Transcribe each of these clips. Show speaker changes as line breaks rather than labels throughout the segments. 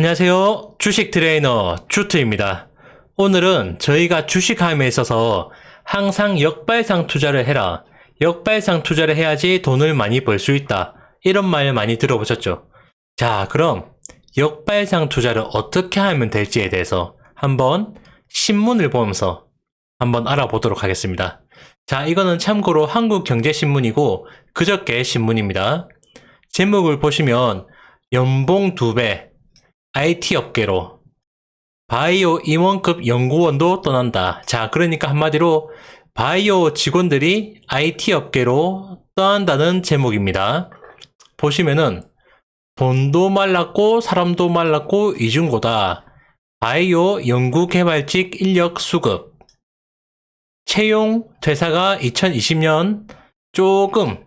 안녕하세요. 주식 트레이너 주트입니다. 오늘은 저희가 주식함에 있어서 항상 역발상 투자를 해라. 역발상 투자를 해야지 돈을 많이 벌 수 있다. 이런 말 많이 들어보셨죠? 자, 그럼 역발상 투자를 어떻게 하면 될지에 대해서 한번 신문을 보면서 한번 알아보도록 하겠습니다. 자, 이거는 참고로 한국경제신문이고 그저께 신문입니다. 제목을 보시면 연봉 2배, IT 업계로 바이오 임원급 연구원도 떠난다. 자, 그러니까 한마디로 바이오 직원들이 IT 업계로 떠난다는 제목입니다. 보시면은 돈도 말랐고 사람도 말랐고 이중고다. 바이오 연구개발직 인력 수급. 채용 퇴사가 2020년 조금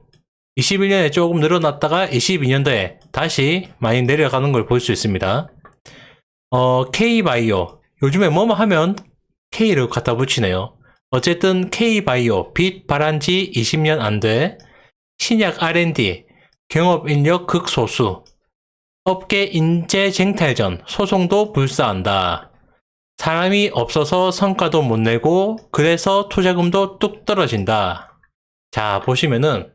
21년에 조금 늘어났다가 22년도에 다시 많이 내려가는 걸 볼 수 있습니다. 어, K바이오. 요즘에 뭐뭐 하면 K를 갖다 붙이네요. 어쨌든 K바이오, 빛 발한 지 20년 안 돼. 신약 R&D, 경업 인력 극소수. 업계 인재 쟁탈전, 소송도 불사한다. 사람이 없어서 성과도 못 내고, 그래서 투자금도 뚝 떨어진다. 자, 보시면은,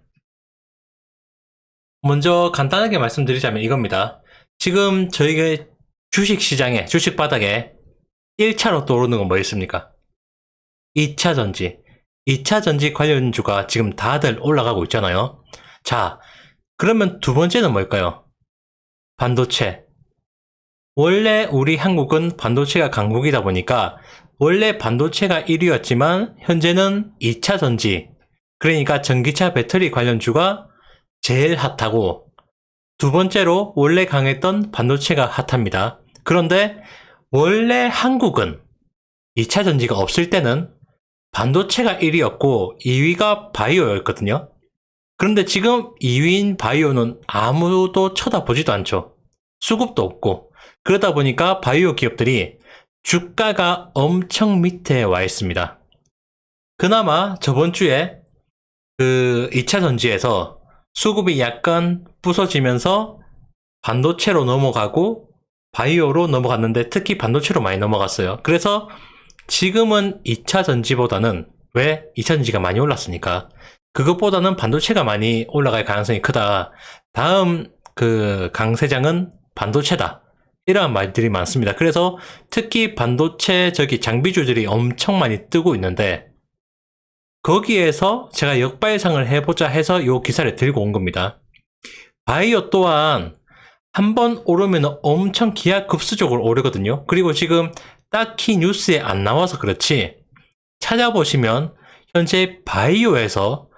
먼저 간단하게 말씀드리자면 이겁니다. 지금 저희가 주식 시장에, 주식 바닥에 1차로 떠오르는 건 뭐 있습니까? 2차 전지. 2차 전지 관련주가 지금 다들 올라가고 있잖아요. 자, 그러면 두 번째는 뭘까요? 반도체. 원래 우리 한국은 반도체가 강국이다 보니까 원래 반도체가 1위였지만 현재는 2차 전지. 그러니까 전기차 배터리 관련주가 제일 핫하고 두 번째로 원래 강했던 반도체가 핫합니다. 그런데 원래 한국은 2차 전지가 없을 때는 반도체가 1위였고 2위가 바이오였거든요. 그런데 지금 2위인 바이오는 아무도 쳐다보지도 않죠. 수급도 없고 그러다 보니까 바이오 기업들이 주가가 엄청 밑에 와 있습니다. 그나마 저번 주에 그 2차 전지에서 수급이 약간 부서지면서 반도체로 넘어가고 바이오로 넘어갔는데 특히 반도체로 많이 넘어갔어요. 그래서 지금은 2차 전지보다는 왜 2차 전지가 많이 올랐으니까 그것보다는 반도체가 많이 올라갈 가능성이 크다. 다음 그 강세장은 반도체다. 이러한 말들이 많습니다. 그래서 특히 반도체 저기 장비주들이 엄청 많이 뜨고 있는데 거기에서 제가 역발상을 해보자 해서 이 기사를 들고 온 겁니다. 바이오 또한 한 번 오르면 엄청 기하급수적으로 오르거든요. 그리고 지금 딱히 뉴스에 안 나와서 그렇지 찾아보시면 현재 바이오에서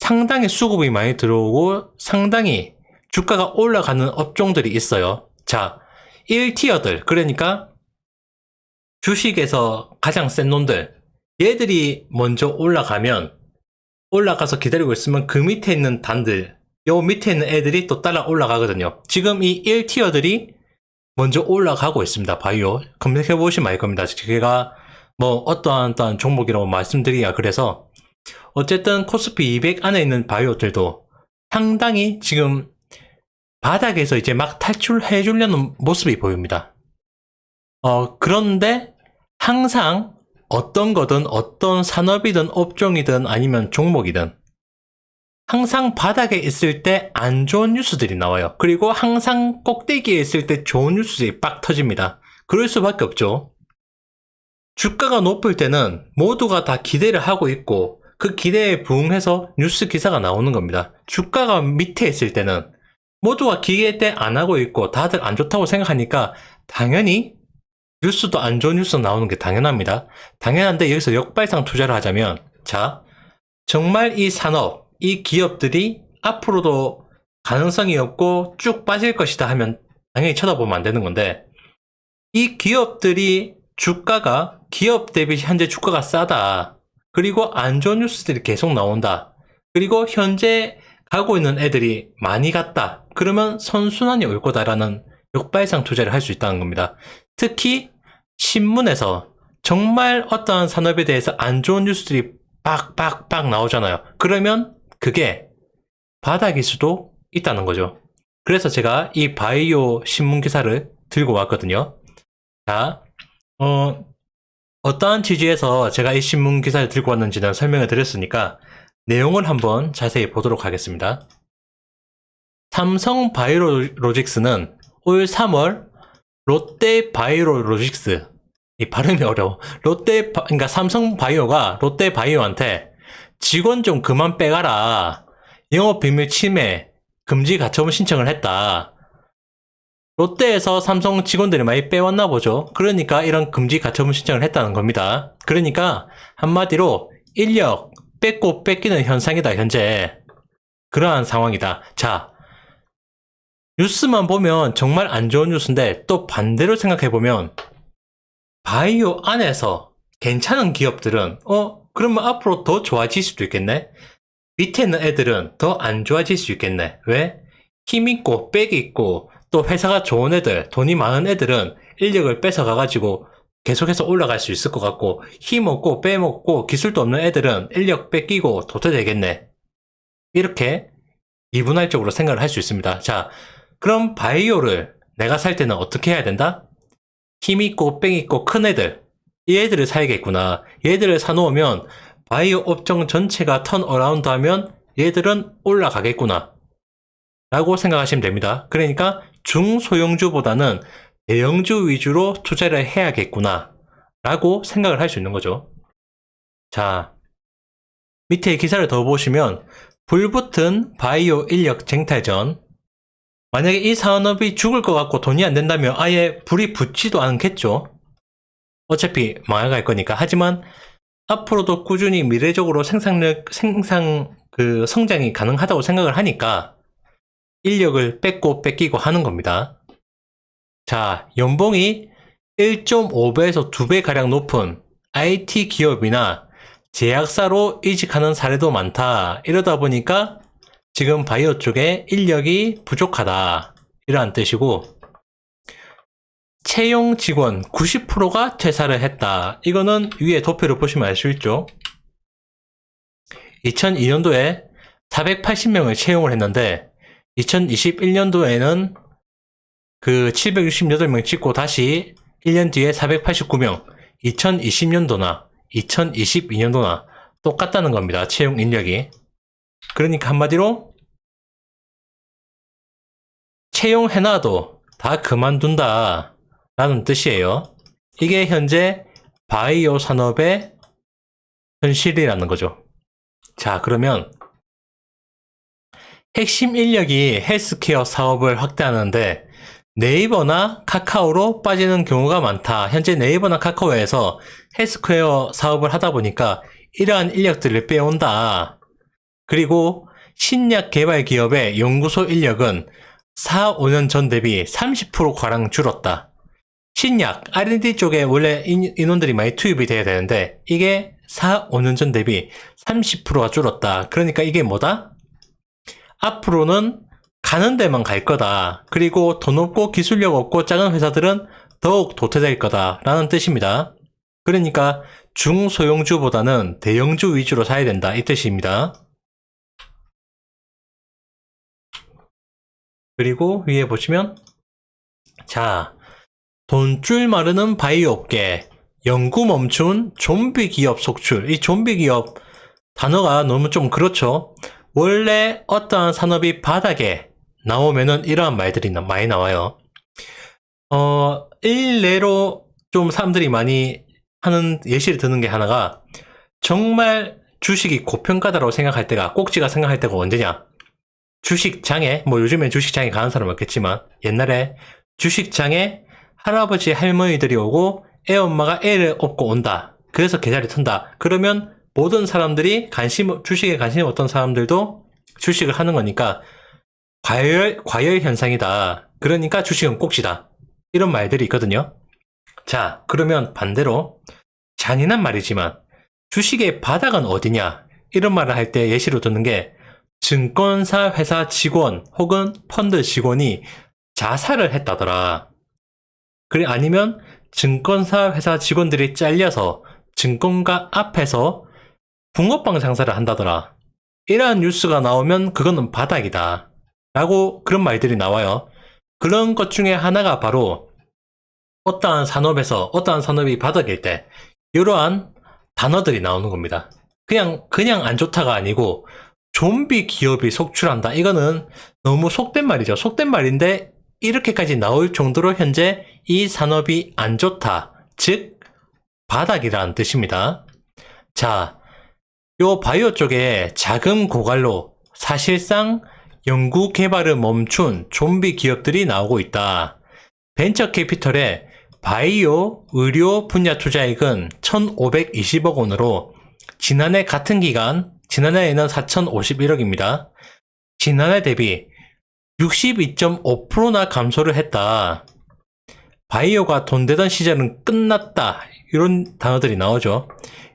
상당히 수급이 많이 들어오고 상당히 주가가 올라가는 업종들이 있어요. 자, 1티어들 그러니까 주식에서 가장 센 놈들 얘들이 먼저 올라가면 올라가서 기다리고 있으면 그 밑에 있는 단들 요 밑에 있는 애들이 또 따라 올라가거든요. 지금 이 1티어들이 먼저 올라가고 있습니다. 바이오 검색해 보시면 알 겁니다. 제가 뭐 어떠한 어떠한 종목이라고 말씀드리야 그래서 어쨌든 코스피 200 안에 있는 바이오들도 상당히 지금 바닥에서 이제 막 탈출해 주려는 모습이 보입니다. 어, 그런데 항상 어떤 거든 어떤 산업이든 업종이든 아니면 종목이든 항상 바닥에 있을 때 안 좋은 뉴스들이 나와요. 그리고 항상 꼭대기에 있을 때 좋은 뉴스들이 빡 터집니다. 그럴 수밖에 없죠. 주가가 높을 때는 모두가 다 기대를 하고 있고 그 기대에 부응해서 뉴스 기사가 나오는 겁니다. 주가가 밑에 있을 때는 모두가 기대 안 하고 있고 다들 안 좋다고 생각하니까 당연히 뉴스도 안 좋은 뉴스 나오는 게 당연합니다. 당연한데 여기서 역발상 투자를 하자면 자 정말 이 산업 이 기업들이 앞으로도 가능성이 없고 쭉 빠질 것이다 하면 당연히 쳐다보면 안 되는 건데 이 기업들이 주가가 기업 대비 현재 주가가 싸다. 그리고 안 좋은 뉴스들이 계속 나온다. 그리고 현재 가고 있는 애들이 많이 갔다. 그러면 선순환이 올 거다라는 역발상 투자를 할 수 있다는 겁니다. 특히 신문에서 정말 어떠한 산업에 대해서 안 좋은 뉴스들이 빡빡빡 나오잖아요. 그러면 그게 바닥일 수도 있다는 거죠. 그래서 제가 이 바이오 신문 기사를 들고 왔거든요. 자, 어, 어떠한 취지에서 제가 이 신문 기사를 들고 왔는지는 설명을 드렸으니까 내용을 한번 자세히 보도록 하겠습니다. 삼성 바이오로직스는 올 3월 롯데 바이오로직스 이 발음이 어려워. 롯데 바- 그러니까 삼성 바이오가 롯데 바이오한테 직원 좀 그만 빼가라. 영업 비밀 침해 금지 가처분 신청을 했다. 롯데에서 삼성 직원들이 많이 빼왔나 보죠. 그러니까 이런 금지 가처분 신청을 했다는 겁니다. 그러니까 한마디로 인력 뺏고 뺏기는 현상이다, 현재. 그러한 상황이다. 자, 뉴스만 보면 정말 안 좋은 뉴스인데 또 반대로 생각해 보면 바이오 안에서 괜찮은 기업들은 어, 그러면 앞으로 더 좋아질 수도 있겠네? 밑에 있는 애들은 더 안 좋아질 수 있겠네. 왜? 힘 있고 빽이 있고 또 회사가 좋은 애들, 돈이 많은 애들은 인력을 뺏어가 가지고 계속해서 올라갈 수 있을 것 같고 힘 없고 빼먹고 기술도 없는 애들은 인력 뺏기고 도태되겠네. 이렇게 이분할적으로 생각을 할 수 있습니다. 자, 그럼 바이오를 내가 살 때는 어떻게 해야 된다? 힘 있고 뺑 있고 큰 애들 이 애들을 사야겠구나. 얘들을 사놓으면 바이오 업종 전체가 턴 어라운드 하면 얘들은 올라가겠구나. 라고 생각하시면 됩니다. 그러니까 중소형주보다는 대형주 위주로 투자를 해야겠구나. 라고 생각을 할 수 있는 거죠. 자, 밑에 기사를 더 보시면 불붙은 바이오 인력 쟁탈전. 만약에 이 산업이 죽을 것 같고 돈이 안 된다면 아예 불이 붙지도 않겠죠. 어차피 망해갈 거니까. 하지만 앞으로도 꾸준히 미래적으로 생산력, 생산, 그 성장이 가능하다고 생각을 하니까 인력을 뺏고 뺏기고 하는 겁니다. 자, 연봉이 1.5배에서 2배 가량 높은 IT 기업이나 제약사로 이직하는 사례도 많다. 이러다 보니까 지금 바이오 쪽에 인력이 부족하다. 이러한 뜻이고, 채용 직원 90%가 퇴사를 했다. 이거는 위에 도표를 보시면 알 수 있죠. 2002년도에 480명을 채용을 했는데, 2021년도에는 그 768명 찍고 다시 1년 뒤에 489명, 2020년도나 2022년도나 똑같다는 겁니다. 채용 인력이. 그러니까 한마디로 채용해놔도 다 그만둔다 라는 뜻이에요. 이게 현재 바이오 산업의 현실이라는 거죠. 자, 그러면 핵심 인력이 헬스케어 사업을 확대하는데 네이버나 카카오로 빠지는 경우가 많다. 현재 네이버나 카카오에서 헬스케어 사업을 하다 보니까 이러한 인력들을 빼온다. 그리고 신약 개발 기업의 연구소 인력은 4, 5년 전 대비 30%가량 줄었다. 신약, R&D 쪽에 원래 인, 인원들이 많이 투입이 돼야 되는데 이게 4, 5년 전 대비 30%가 줄었다. 그러니까 이게 뭐다? 앞으로는 가는 데만 갈 거다. 그리고 돈 없고 기술력 없고 작은 회사들은 더욱 도태될 거다라는 뜻입니다. 그러니까 중소형주보다는 대형주 위주로 사야 된다 이 뜻입니다. 그리고 위에 보시면 자 돈줄 마르는 바이오 업계 연구 멈춘 좀비 기업 속출 이 좀비 기업 단어가 너무 좀 그렇죠. 원래 어떠한 산업이 바닥에 나오면은 이러한 말들이 나- 많이 나와요. 어, 일례로 좀 사람들이 많이 하는 예시를 드는 게 하나가 정말 주식이 고평가다라고 생각할 때가 꼭지가 생각할 때가 언제냐? 주식장에 뭐 요즘엔 주식장에 가는 사람 없겠지만 옛날에 주식장에 할아버지 할머니들이 오고 애 엄마가 애를 업고 온다. 그래서 계좌를 튼다. 그러면 모든 사람들이 관심 주식에 관심 없던 사람들도 주식을 하는 거니까 과열 과열 현상이다. 그러니까 주식은 꼭지다. 이런 말들이 있거든요. 자, 그러면 반대로 잔인한 말이지만 주식의 바닥은 어디냐? 이런 말을 할 때 예시로 드는 게 증권사 회사 직원 혹은 펀드 직원이 자살을 했다더라. 그래 아니면 증권사 회사 직원들이 잘려서 증권가 앞에서 붕어빵 장사를 한다더라. 이러한 뉴스가 나오면 그거는 바닥이다. 라고 그런 말들이 나와요. 그런 것 중에 하나가 바로 어떠한 산업에서 어떠한 산업이 바닥일 때 이러한 단어들이 나오는 겁니다. 그냥 그냥 안 좋다가 아니고 좀비 기업이 속출한다. 이거는 너무 속된 말이죠. 속된 말인데 이렇게까지 나올 정도로 현재 이 산업이 안 좋다. 즉 바닥이라는 뜻입니다. 자, 요 바이오 쪽에 자금 고갈로 사실상 연구 개발을 멈춘 좀비 기업들이 나오고 있다. 벤처 캐피털의 바이오 의료 분야 투자액은 1,520억 원으로 지난해 같은 기간, 지난해에는 4,051억입니다. 지난해 대비 62.5%나 감소를 했다. 바이오가 돈 되던 시절은 끝났다. 이런 단어들이 나오죠.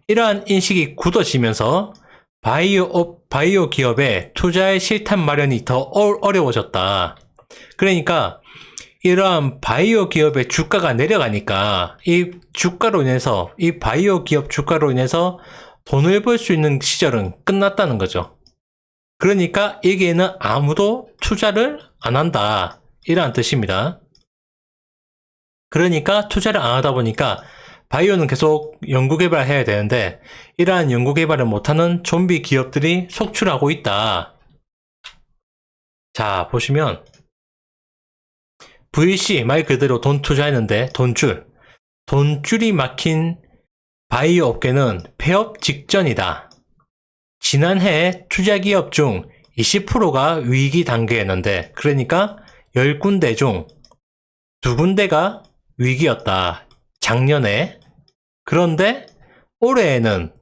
이러한 인식이 굳어지면서 바이오, 업- 바이오 기업의 투자의 실탄 마련이 더 어- 어려워졌다. 그러니까 이러한 바이오 기업의 주가가 내려가니까 이 주가로 인해서 이 바이오 기업 주가로 인해서 돈을 벌 수 있는 시절은 끝났다는 거죠. 그러니까 여기에는 아무도 투자를 안 한다. 이러한 뜻입니다. 그러니까 투자를 안 하다 보니까 바이오는 계속 연구개발 해야 되는데 이러한 연구개발을 못하는 좀비 기업들이 속출하고 있다. 자, 보시면 VC 말 그대로 돈 투자했는데 돈줄. 돈줄이 막힌 바이오 업계는 폐업 직전이다. 지난해 투자 기업 중 20%가 위기 단계였는데 그러니까 10군데 중 2군데가 위기였다. 작년에. 그런데 올해에는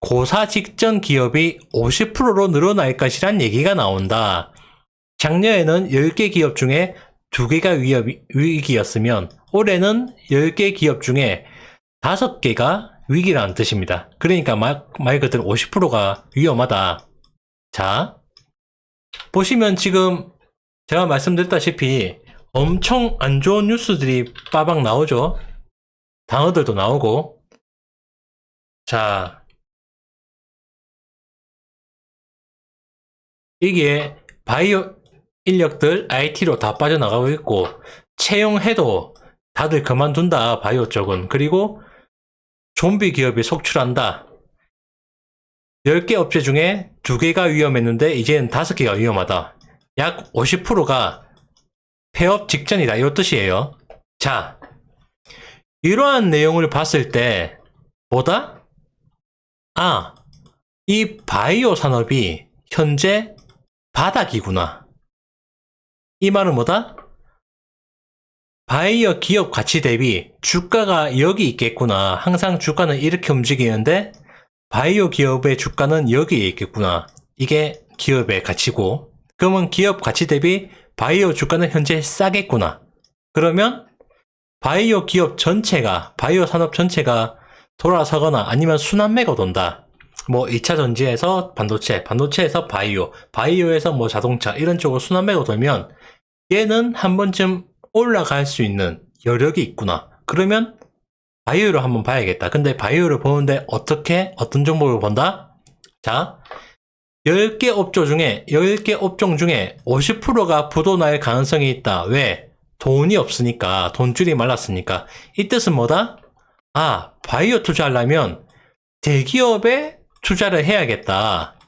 고사 직전 기업이 50%로 늘어날 것이란 얘기가 나온다. 작년에는 10개 기업 중에 2개가 위협이, 위기였으면 올해는 10개 기업 중에 5개가 위기라는 뜻입니다. 그러니까 말, 말 그대로 50%가 위험하다. 자, 보시면 지금 제가 말씀드렸다시피 엄청 안 좋은 뉴스들이 빠박 나오죠. 단어들도 나오고. 자, 이게 바이오 인력들 IT로 다 빠져나가고 있고 채용해도 다들 그만둔다 바이오 쪽은 그리고 좀비 기업이 속출한다 10개 업체 중에 2개가 위험했는데 이제는 5개가 위험하다 약 50%가 폐업 직전이다 이 뜻이에요 자 이러한 내용을 봤을 때 뭐다? 아, 이 바이오 산업이 현재 바닥이구나. 이 말은 뭐다? 바이오 기업 가치 대비 주가가 여기 있겠구나. 항상 주가는 이렇게 움직이는데 바이오 기업의 주가는 여기에 있겠구나. 이게 기업의 가치고 그러면 기업 가치 대비 바이오 주가는 현재 싸겠구나. 그러면 바이오 기업 전체가 바이오 산업 전체가 돌아서거나 아니면 순환매가 돈다. 뭐 2차 전지에서 반도체, 반도체에서 바이오, 바이오에서 뭐 자동차 이런 쪽으로 순환매가 돌면 얘는 한 번쯤 올라갈 수 있는 여력이 있구나. 그러면 바이오를 한번 봐야겠다. 근데 바이오를 보는데 어떻게 어떤 정보를 본다? 자, 10개 업종 중에 10개 업종 중에 50%가 부도날 가능성이 있다. 왜? 돈이 없으니까 돈줄이 말랐으니까 이 뜻은 뭐다? 아 바이오 투자하려면 대기업에 투자를 해야겠다.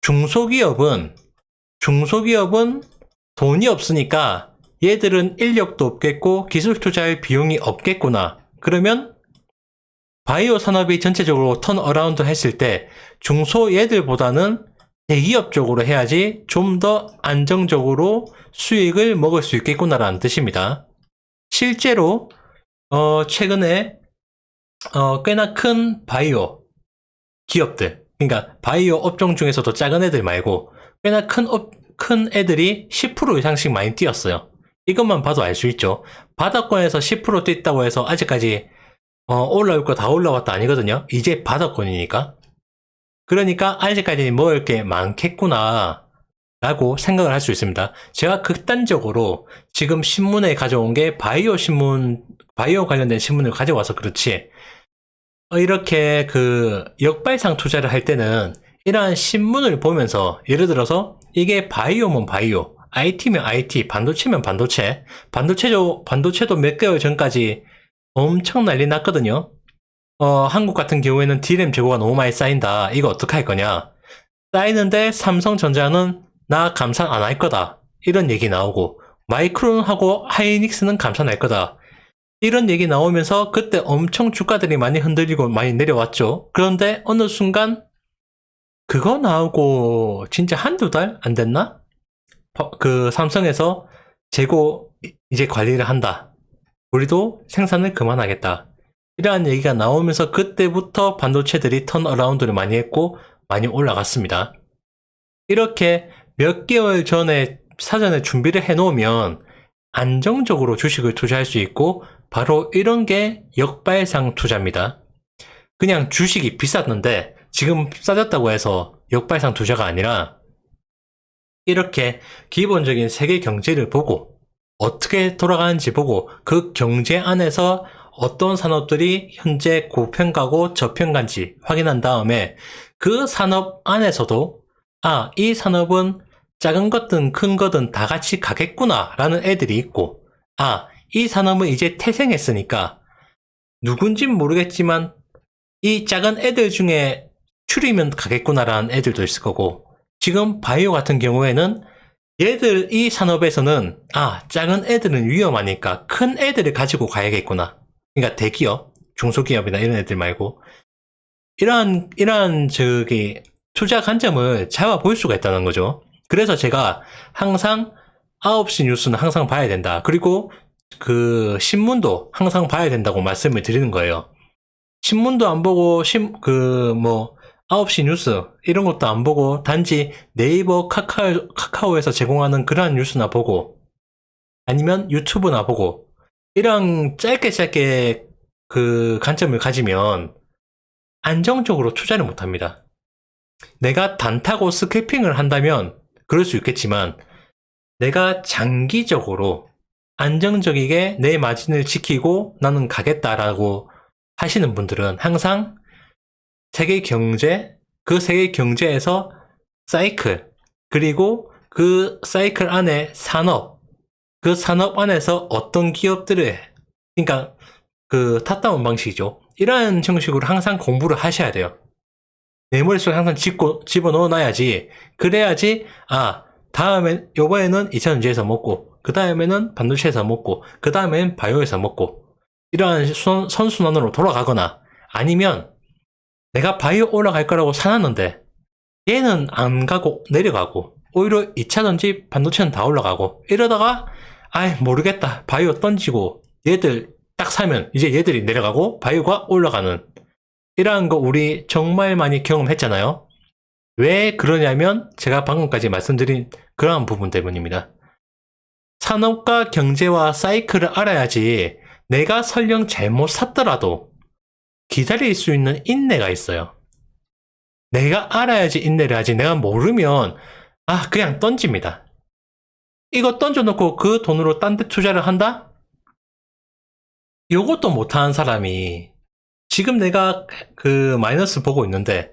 중소기업은 중소기업은 돈이 없으니까 얘들은 인력도 없겠고 기술 투자할 비용이 없겠구나. 그러면 바이오 산업이 전체적으로 턴 어라운드 했을 때 중소 얘들보다는 대기업 쪽으로 해야지 좀 더 안정적으로 수익을 먹을 수 있겠구나라는 뜻입니다. 실제로 어, 최근에 어, 꽤나 큰 바이오 기업들, 그러니까 바이오 업종 중에서도 작은 애들 말고 꽤나 큰, 업, 큰 애들이 10% 이상씩 많이 뛰었어요. 이것만 봐도 알 수 있죠. 바닥권에서 10% 뛰었다고 해서 아직까지 어, 올라올 거 다 올라왔다 아니거든요. 이제 바닥권이니까. 그러니까 아직까지 먹을 게 많겠구나. 라고 생각을 할 수 있습니다. 제가 극단적으로 지금 신문에 가져온 게 바이오 신문, 바이오 관련된 신문을 가져와서 그렇지. 어, 이렇게 그 역발상 투자를 할 때는 이러한 신문을 보면서 예를 들어서 이게 바이오면 바이오, IT면 IT, 반도체면 반도체, 반도체도, 반도체도 몇 개월 전까지 엄청 난리 났거든요. 어, 한국 같은 경우에는 D램 재고가 너무 많이 쌓인다. 이거 어떡할 거냐. 쌓이는데 삼성전자는 나 감산 안 할 거다. 이런 얘기 나오고 마이크론하고 하이닉스는 감산할 거다. 이런 얘기 나오면서 그때 엄청 주가들이 많이 흔들리고 많이 내려왔죠. 그런데 어느 순간 그거 나오고 진짜 한두 달 안 됐나? 버- 그 삼성에서 재고 이- 이제 관리를 한다. 우리도 생산을 그만하겠다. 이러한 얘기가 나오면서 그때부터 반도체들이 턴어라운드를 많이 했고 많이 올라갔습니다. 이렇게 몇 개월 전에 사전에 준비를 해놓으면 안정적으로 주식을 투자할 수 있고 바로 이런 게 역발상 투자입니다. 그냥 주식이 비쌌는데 지금 싸졌다고 해서 역발상 투자가 아니라 이렇게 기본적인 세계 경제를 보고 어떻게 돌아가는지 보고 그 경제 안에서 어떤 산업들이 현재 고평가고 저평가인지 확인한 다음에 그 산업 안에서도 아, 이 산업은 작은 것든 큰 거든 다 같이 가겠구나 라는 애들이 있고 아, 이 산업은 이제 태생했으니까 누군진 모르겠지만 이 작은 애들 중에 추리면 가겠구나라는 애들도 있을 거고 지금 바이오 같은 경우에는 얘들 이 산업에서는 아 작은 애들은 위험하니까 큰 애들을 가지고 가야겠구나. 그러니까 대기업 중소기업이나 이런 애들 말고. 이러한 이러한 저기 투자 관점을 잡아 볼 수가 있다는 거죠. 그래서 제가 항상 9시 뉴스는 항상 봐야 된다. 그리고 그 신문도 항상 봐야 된다고 말씀을 드리는 거예요. 신문도 안 보고 신그뭐 9시 뉴스 이런 것도 안 보고 단지 네이버 카카오, 카카오에서 제공하는 그러한 뉴스나 보고 아니면 유튜브나 보고 이런 짧게 짧게 그 관점을 가지면 안정적으로 투자를 못 합니다. 내가 단타고 스캐핑을 한다면 그럴 수 있겠지만 내가 장기적으로 안정적이게 내 마진을 지키고 나는 가겠다라고 하시는 분들은 항상 세계 경제, 그 세계 경제에서 사이클, 그리고 그 사이클 안에 산업, 그 산업 안에서 어떤 기업들을, 그러니까 그 탑다운 방식이죠. 이러한 형식으로 항상 공부를 하셔야 돼요. 내 머릿속에 항상 집고, 집어넣어 놔야지. 그래야지, 아, 다음에, 요번에는 2차 전지에서 먹고, 그 다음에는 반도체에서 먹고, 그 다음엔 바이오에서 먹고, 이러한 선, 선순환으로 돌아가거나, 아니면, 내가 바이오 올라갈 거라고 사놨는데 얘는 안 가고 내려가고 오히려 2차전지 반도체는 다 올라가고 이러다가 아이 모르겠다. 바이오 던지고 얘들 딱 사면 이제 얘들이 내려가고 바이오가 올라가는 이러한 거 우리 정말 많이 경험했잖아요. 왜 그러냐면 제가 방금까지 말씀드린 그러한 부분 때문입니다. 산업과 경제와 사이클을 알아야지 내가 설령 잘못 샀더라도 기다릴 수 있는 인내가 있어요. 내가 알아야지 인내를 하지. 내가 모르면, 아, 그냥 던집니다. 이거 던져놓고 그 돈으로 딴 데 투자를 한다? 요것도 못하는 사람이, 지금 내가 그 마이너스 보고 있는데,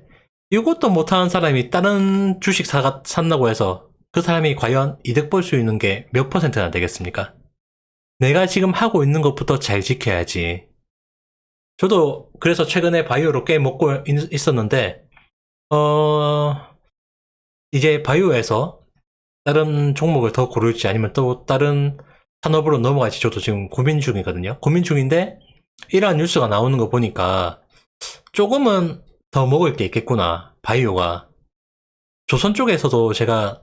이것도 못하는 사람이 다른 주식 사, 산다고 해서 그 사람이 과연 이득 볼 수 있는 게 몇 퍼센트나 되겠습니까? 내가 지금 하고 있는 것부터 잘 지켜야지. 저도 그래서 최근에 바이오로 꽤 먹고 있- 있었는데, 어, 이제 바이오에서 다른 종목을 더 고를지 아니면 또 다른 산업으로 넘어갈지 저도 지금 고민 중이거든요. 고민 중인데, 이러한 뉴스가 나오는 거 보니까 조금은 더 먹을 게 있겠구나, 바이오가. 조선 쪽에서도 제가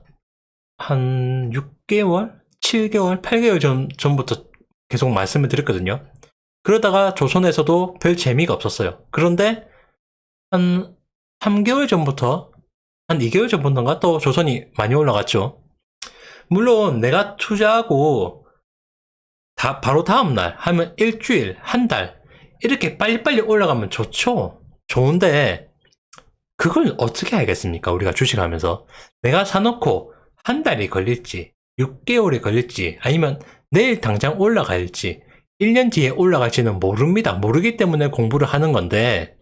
한 6개월? 7개월? 8개월 전, 전부터 계속 말씀을 드렸거든요. 그러다가 조선에서도 별 재미가 없었어요. 그런데 한 3개월 전부터 한 2개월 전부터인가 또 조선이 많이 올라갔죠. 물론 내가 투자하고 다 바로 다음날 하면 일주일, 한 달 이렇게 빨리빨리 올라가면 좋죠. 좋은데 그걸 어떻게 알겠습니까? 우리가 주식하면서 내가 사놓고 한 달이 걸릴지 6개월이 걸릴지 아니면 내일 당장 올라갈지 1년 뒤에 올라갈지는 모릅니다. 모르기 때문에 공부를 하는 건데,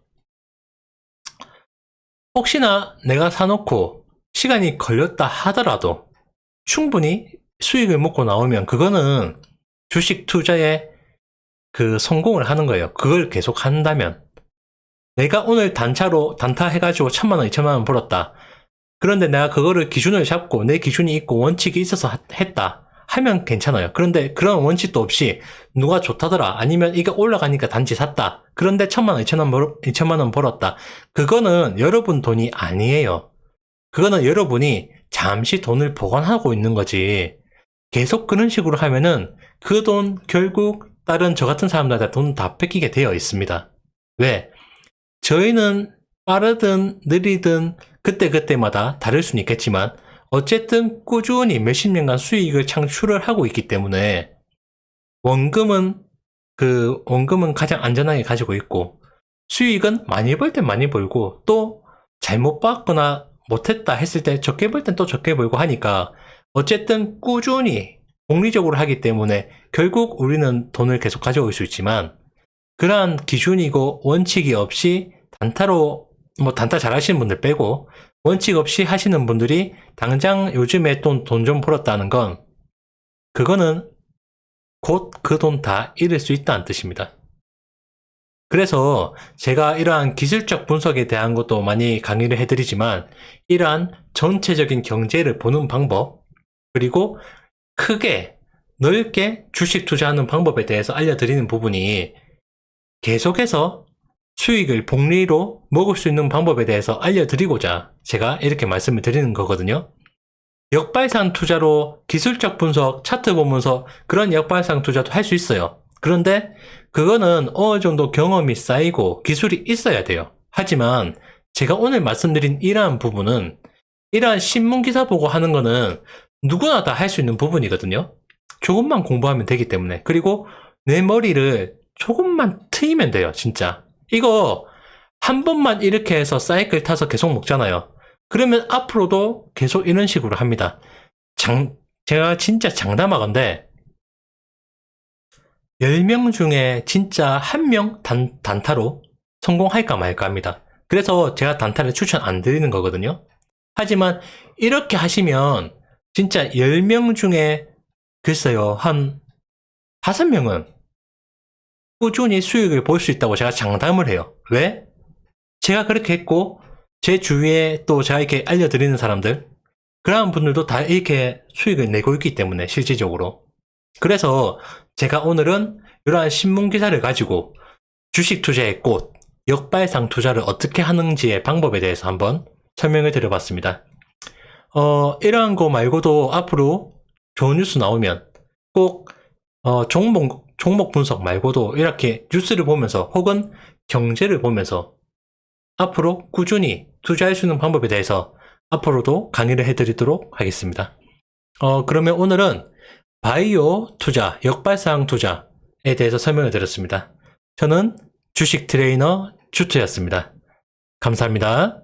혹시나 내가 사놓고 시간이 걸렸다 하더라도 충분히 수익을 먹고 나오면 그거는 주식 투자의 그 성공을 하는 거예요. 그걸 계속 한다면. 내가 오늘 단차로, 단타 해가지고 천만 원, 이천만 원 벌었다. 그런데 내가 그거를 기준을 잡고 내 기준이 있고 원칙이 있어서 하- 했다. 하면 괜찮아요. 그런데 그런 원칙도 없이 누가 좋다더라. 아니면 이게 올라가니까 단지 샀다. 그런데 천만 원, 이천만 원, 벌- 이천만 원 벌었다. 그거는 여러분 돈이 아니에요. 그거는 여러분이 잠시 돈을 보관하고 있는 거지. 계속 그런 식으로 하면은 그 돈 결국 다른 저 같은 사람들한테 돈 다 뺏기게 되어 있습니다. 왜? 저희는 빠르든 느리든 그때그때마다 다를 수는 있겠지만 어쨌든 꾸준히 몇십 년간 수익을 창출을 하고 있기 때문에 원금은 그 원금은 가장 안전하게 가지고 있고 수익은 많이 벌 땐 많이 벌고 또 잘못 봤거나 못했다 했을 때 적게 벌 땐 또 적게 벌고 하니까 어쨌든 꾸준히 공리적으로 하기 때문에 결국 우리는 돈을 계속 가져올 수 있지만 그러한 기준이고 원칙이 없이 단타로 뭐 단타 잘 하시는 분들 빼고 원칙 없이 하시는 분들이 당장 요즘에 돈돈좀 벌었다는 건 그거는 곧 그 돈 다 잃을 수 있다는 뜻입니다. 그래서 제가 이러한 기술적 분석에 대한 것도 많이 강의를 해드리지만 이러한 전체적인 경제를 보는 방법 그리고 크게 넓게 주식 투자하는 방법에 대해서 알려드리는 부분이 계속해서 수익을 복리로 먹을 수 있는 방법에 대해서 알려드리고자 제가 이렇게 말씀을 드리는 거거든요. 역발상 투자로 기술적 분석, 차트 보면서 그런 역발상 투자도 할 수 있어요. 그런데 그거는 어느 정도 경험이 쌓이고 기술이 있어야 돼요. 하지만 제가 오늘 말씀드린 이러한 부분은 이러한 신문 기사 보고 하는 거는 누구나 다 할 수 있는 부분이거든요. 조금만 공부하면 되기 때문에. 그리고 내 머리를 조금만 트이면 돼요, 진짜. 이거 한 번만 이렇게 해서 사이클 타서 계속 먹잖아요. 그러면 앞으로도 계속 이런 식으로 합니다. 장, 제가 진짜 장담하건데, 10명 중에 진짜 한 명 단, 단타로 성공할까 말까 합니다. 그래서 제가 단타를 추천 안 드리는 거거든요. 하지만 이렇게 하시면 진짜 10명 중에 글쎄요, 한 5명은 꾸준히 수익을 볼 수 있다고 제가 장담을 해요. 왜? 제가 그렇게 했고, 제 주위에 또 제가 이렇게 알려드리는 사람들, 그러한 분들도 다 이렇게 수익을 내고 있기 때문에, 실질적으로. 그래서 제가 오늘은 이러한 신문 기사를 가지고 주식 투자의 꽃, 역발상 투자를 어떻게 하는지의 방법에 대해서 한번 설명을 드려봤습니다. 어, 이러한 거 말고도 앞으로 좋은 뉴스 나오면 꼭, 어, 종목, 종목 분석 말고도 이렇게 뉴스를 보면서 혹은 경제를 보면서 앞으로 꾸준히 투자할 수 있는 방법에 대해서 앞으로도 강의를 해드리도록 하겠습니다. 어, 그러면 오늘은 바이오 투자, 역발상 투자에 대해서 설명을 드렸습니다. 저는 주식 트레이너 주투였습니다. 감사합니다.